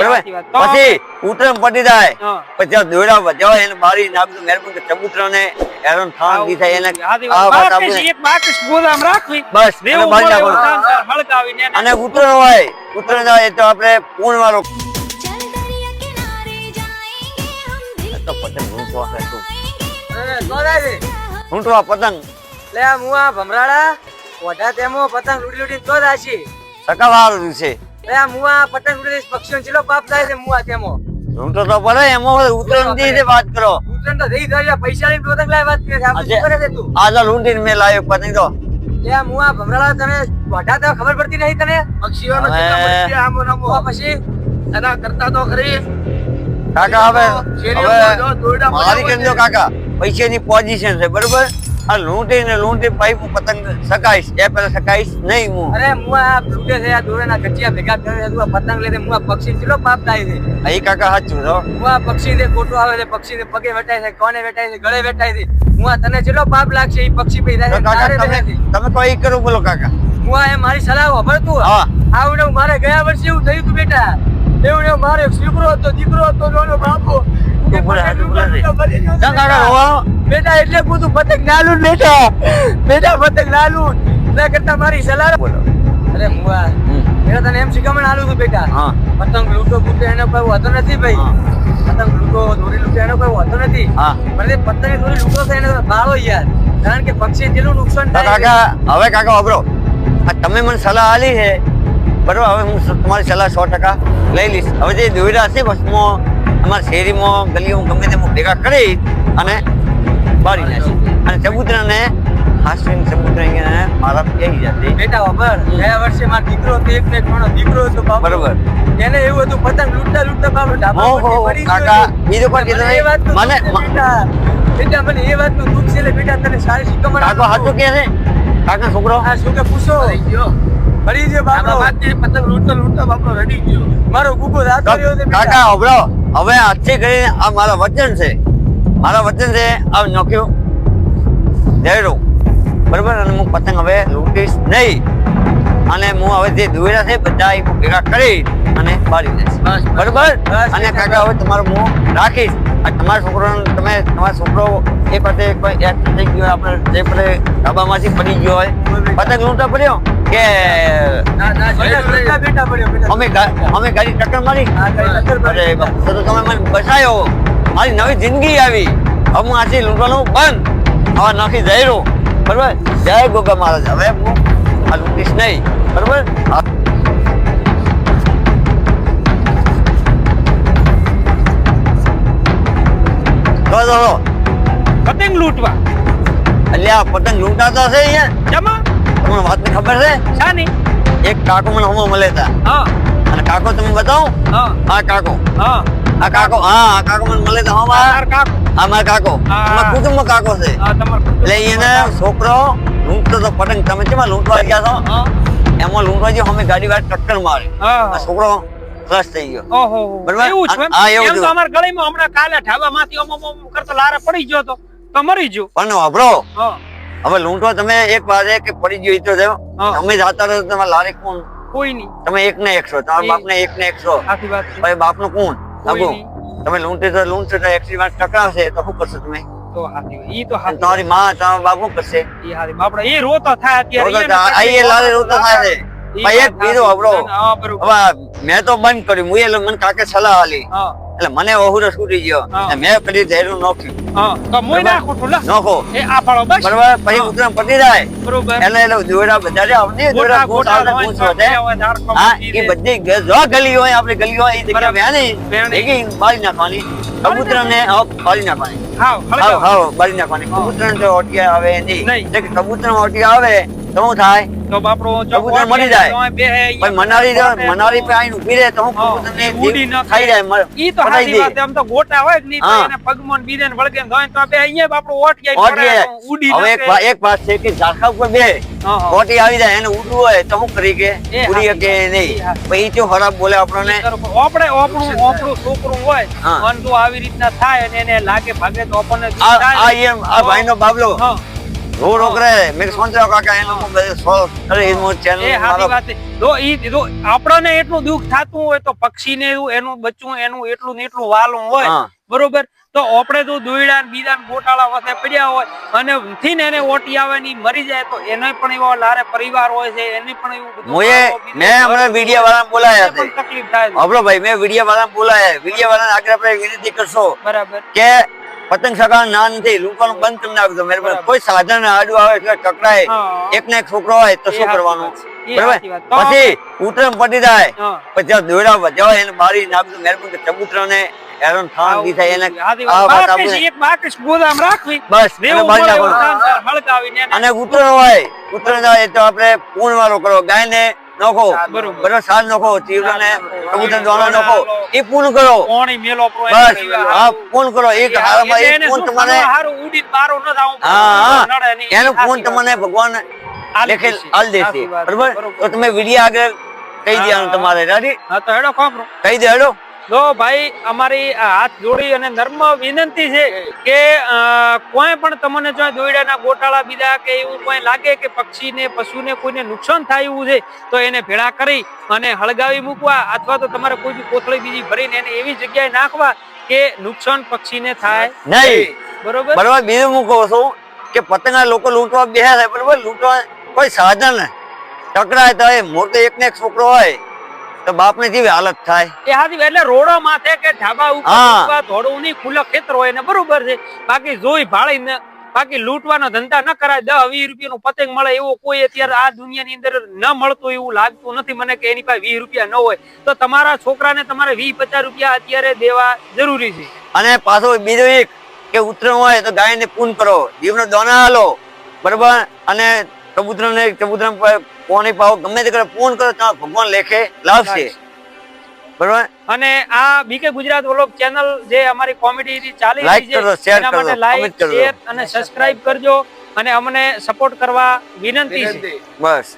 બરાબર? પછી ઉતરણ પડી જાય. પછી દોરા વધ્યા એને બારી નાખજો મહેરબાની ચબૂતરા ને હેરાન થાણ દી થાય એને આ વાત આપણે એક બાકસ ગોદામ રાખવી. બસ એને બારી નાખવાનું. અને ઉતરણ હોય ઉતરણ જાય તો આપણે પૂર્ણ વાળો તો પતંગ ઊંટવા છે તું. ગોદાજી ઊંટવા પતંગ. લે મુઆ ભમરાડા વઢા તેમો પતંગ લૂટી લૂટી તો દાશી સકાવાળું છે. આ મુઆ પતંગ પ્રદેશ પક્ષીઓ ચીલો પાપ થાય છે મુઆ તેમાં. ઊંટો તો પડે એમાં ઉતરણ દી વાત કરો. ઉતરણ તો થઈ જાય પૈસા ની પતંગ લાવી વાત કરે આ શું કરે છે તું? આજા લૂંટીને મેં લાયો પતંગ તો. લે મુઆ તને તો ખબર પડતી નહીં તને? પક્ષીઓનો પડે છે પછી? એના કરતા તો ખરી. કાકા હવે જો હવે મારી કાકા? પૈસાની પોઝિશન છે બરોબર? આ લૂંટી ને લૂંટી પાઈ હું પતંગ સકાઈશ. એ પેલા સકાઈશ નહીં હું. અરે હું આ લૂંટે છે આ દોરેના ગઠિયા ભેગા કરે છે આ પતંગ લઈને મુઆ પક્ષી કેટલો પાપ થાય છે? અહીં કાકા સાચું છો હું. આ પક્ષી ને ખોટું આવે છે પક્ષી ને પગે વેટાય છે કોને વેટાય છે ગળે વેટાય છે. હું આ તને કેટલો પાપ લાગશે એ પક્ષી પૈસા છે કાકા તમે. તમે કોઈ કરો બોલો કાકા. હું આ મારી સલાહ ખબર તું હા. આવું ને મારે ગયા વર્ષે એવું થયું તું બેટા. એવું ને મારે એક દીકરો હતો દીકરો હતો બાપો કાકા એટલે કું તું પતંગ ના લૂટ બેટા બેટા પતંગ ના લૂટ ના કરતા મારી સલાહ બોલો. અરે મુઆ પેલા મેં તને એમ શીખમણ આલું તું બેટા. હા. પતંગ લૂંટો બૂટો એનો કોઈ વાંધો નથી ભાઈ. પતંગ લૂંટો દોરી લૂંટો એનો કોઈ વાંધો નથી. હા. પણ પતંગ દોરી લૂંટો છે એને બાળો યાર. કારણ કે પક્ષી જેટલું નુકસાન તો થાય કાકા હવે કાકા વાપરો. આ તમે મને સલાહ આલી છે. બરોબર હવે હું તમારી સલાહ સો ટકા લઈ લઈશ. હવે જે દોયડા છે બસમાં અમારા શેરીમાં ગલીઓમાં ગમે તેમાં ભેગા કરી અને બાળી નાખી અને ચબૂતરાને હાસીને ચબૂતરા અહીંયા મારા કહી જતી બેટા વાપર ગયા વર્ષે મારો દીકરો હતો એક ને મારો દીકરો હતો બાપ. બરોબર. એને એવું હતું પતંગ લૂંટતા લૂંટતા બાપ ઢાબા પડી કાકા, બીજો પણ કીધું મને એ વાત વાતનું મને- દુઃખ છે બેટા. મને એ વાતનું દુઃખ છે એટલે બેટા તને સારી શીખમણ કાકો. હાચું કે છે? કાકા છોકરો? હા શું કે પૂછો? પડી ગયો. બાપડો. પતંગ લૂંટતો લૂંટતો બાપડો રડી ગયો. મારો ગુગો રાત કર્યો. કાકા હવે આજથી કરીને આ મારા વચન છે. મારા વચન છે આ નોખ્યું જયડું બરોબર? અને હું પતંગ હવે લૂંટીશ નહીં. અને હું હવે જે દોયડા છે બધા હું ભેગા કરી અને બાળી દઈશ. બરોબર? અને કાકા હવે તમારું હું રાખીશ. આ તમારા છોકરાનો તમે તમારો છોકરો એ પાસે કોઈ એક્ટ થઈ ગયો આપણે જે પડે ડાબામાંથી પડી ગયો હોય. પતંગ લૂંટા પડ્યો? કે. અમે અમે ગાડી ટક્કર મારી. અરે તો તમે મને બચાયો. મારી નવી જિંદગી આવી હવે હું આથી લૂંટવાનું બંધ હવે નાખી જઈરું બરોબર જય ગોગા મહારાજ હવે હું આ લૂંટીશ નહીં બરોબર હા. તો તો તો. પતંગ લૂંટવા. અલ્યા પતંગ લૂંટાતા છે અહીંયા? જમા તમને વાતની ખબર છે? શાની? એક કાકો મને હમણાં મળે હતા. હા. અને કાકો તમે બતાવો? હા. આ કાકો. હા. આ કાકો હા આ કાકો મને મળે તો હા કાકો અમાર કાકો. અમાર કુટુંબ કાકો છે. એટલે એને છોકરો લૂંટતો તો પતંગ. તમે કેમાં લૂંટવા ગયા છો? એમાં લૂંટવા ગયો અમે ગાડી વાળ ટક્કર મારી. છોકરો ફ્લશ થઈ ગયો. ઓહો બરાબર? એવું છે હા, એવું તો અમાર ગળીમાં હમણાં કાલે ઢાબામાંથી ઓમ ઓમ કરતો લારે પડી ગયો તો તો મરી ગયો. પણ વાપરો. હવે લૂંટવા તમે એક વાર કે પડી ગયો તો થયો અમે જાતા રહો તમારા લારે કોણ? કોઈ નહીં. તમે એક ને એકસો તમારા બાપ ને એક ને એકસો આખી વાત ભાઈ બાપનું કોણ? તમે લૂંટે તો લૂંટે તો એક્સિડન્ટ ટકરાવશે તો શું કરશો તમે? તો ઈ તો તમારી માં તમારા બાપ કરશે? ઈ બાપડા રોતો થાય અત્યારે. એ રોતો થાય. છે ભાઈ એક હવે મેં તો બંધ કર્યું. હું એ મને કાકે સલાહ આલી એટલે મને ઓહુરો છૂટી ગયો. મેં કરી ધૈર્ય નોખ્યું. તો મોય નાખું છું નોખો. એ આ પાડો બસ. બરાબર? પછી. ઉતરાણ પતી જાય. બરોબર. એટલે એટલે જોડા બધા જે આવની જોડા ગોટ ગોટા ગોટા ગોટા આવે, ગૂંચ વધે. હોય, ઝાડખો હા એ બધી જો ગલી હોય આપણી ગલી હોય એ જગ્યા વ્યા નહીં વ્યાની. ભેગી બાળી નાખવાની? કબૂતરને ને બાળી નાખવાની. હાવ હાવ બાળી નાખવાની. હા. કબૂતરને તો ઓટિયા આવે નહીં. નહીં. જે કે ઓટિયા આવે તો થાય તો બાપરો કબૂતર મરી જાય. પણ મનારી જો મનારી પે આઈને ઊભી રહે તો હું. કબૂતરને ઉડી ન ખાઈ જાય ઈ તો પતાઈ વાત. આમ તો ગોટા હોય હા. એને પગમાં બીજે ને વળગે ને તો બે અહીંયા બાપરો ઓટ જાય. ઉડી હવે એક એક વાત છે કે ઝાડખા ઉપર બે હા. આવી જાય એને ઉડવું હોય તો હું કરી કે ઉડી શકે નહીં પછી જો ખરાબ બોલે આપણને. આપણે આપણું આપણું છોકરું હોય. અને જો આવી રીતના થાય અને એને લાગે ભાગે તો આપણને આ એમ આ ભાઈનો બાબલો હા. રો રો કરે મેં સોચો કાકા એનો હું બધું solve કરે એ હું channel એ મારો- સાચી વાત. જો ઈ જો આપણને એટલું દુઃખ થતું હોય તો પક્ષીને એનું બચ્ચું એનું એટલું ને એટલું વાલું હોય બરોબર તો આપણે તો દોયડા બીજા ગોટાળા વસે પડ્યા હોય અને થી ને એને ઓટી આવે ની મરી જાય તો એને પણ એવો લારે પરિવાર હોય છે એને પણ એવું બધું મોએ મે હમણે વિડિયા વાળાને બોલાયા છે તકલીફ થાય. હબળો ભાઈ મેં વિડિયા વાળા બોલાયા વિડિયા વાળા આગળ આપણે વિનંતી કરશો બરાબર કે પતંગ ચગાવવાનું ના નથી લૂંટવાનું બંધ તમને આપી દો મહેરબાની કોઈ સાધન આડું આવે એટલે ટકરાય એક ને એક છોકરો હોય તો શું કરવાનું? બરાબર? પછી ઉતરણ પડી જાય. પછી જ્યાં વધ્યા એને મારી નાખજો મહેરબાની કે ચબૂતરાને હેરાન થવાનું દી થાય. એને આ વાત. આપણે- એક બાકીશ ગોદામ રાખવી. બસ એને બાંધી નાખવાનું અને ઉતરણ હોય ઉતરણ હોય તો આપણે પૂર્ણ વાળો કરો. ગાયને નાખો. બરોબર. બરોબર નોખો તીવ્ર ને કબૂતર દાણા નોખો. એ પૂર્ણ કરો. કોણી મેલો બસ. હા. પૂર્ણ કરો. એક એટલે એક પૂર્ણ તમને હારું બારો ન જાવ હા. એનું પૂર્ણ તમને ભગવાન લેખેલ. આલ દેશે. બરોબર. તો તમે વિડીયા આગળ કહી દેવાનું તમારે. રાજી હા તો હેડો કોમ કહી દે હેડો. જો ભાઈ અમારી હાથ જોડી અને નર્મ વિનંતી છે કે કોઈ પણ તમને જો દોયડાના ગોટાળા બીજા કે એવું કોઈ લાગે કે પક્ષીને પશુને કોઈને નુકસાન થાય એવું છે તો એને ભેળા કરી અને હળગાવી મૂકવા અથવા તો તમારે કોઈ બી કોથળી બીજી ભરીને એને એવી જગ્યાએ નાખવા કે નુકસાન પક્ષીને થાય નહીં. બરોબર? બરોબર બીજું હું કહું છું કે પતંગના લોકો લૂંટવા બેહ્યા છે બરોબર? લૂંટવા કોઈ સાધન ટકરાય તો એ મોટો એક ને એક છોકરો હોય. તો બાપની જેવી હાલત થાય? એ એટલે રોડો માથે કે ઢાબા ઉપર ધોળું નહીં ખુલ્લા ખેતર હોય ને બરોબર છે. બાકી જોઈ ભાળીને બાકી લૂંટવાનો ધંધા ન કરાય. દસ વીસ રૂપિયાનું પતંગ મળે એવો કોઈ અત્યારે આ દુનિયાની અંદર ન મળતું એવું લાગતું નથી મને કે એની પાસે વીસ રૂપિયા ન હોય. તો તમારા છોકરાને તમારે વીસ પચાસ રૂપિયા અત્યારે દેવા જરૂરી છે. અને પાછો બીજો એક કે ઉતરણ હોય તો ગાયને પૂન કરો. જીવનો દોના હાલો. બરોબર? અને કબૂતરને કબૂતર પોણી પાવો ગમે તે કરે ફોન કરો તો ભગવાન લેખે લાવશે. બરોબર? અને આ બીકે ગુજરાત વ્લોગ ચેનલ જે અમારી કોમેડી ચાલી રહી છે એના માટે લાઈક શેર અને સબસ્ક્રાઇબ કરજો અને અમને સપોર્ટ કરવા વિનંતી છે. બસ.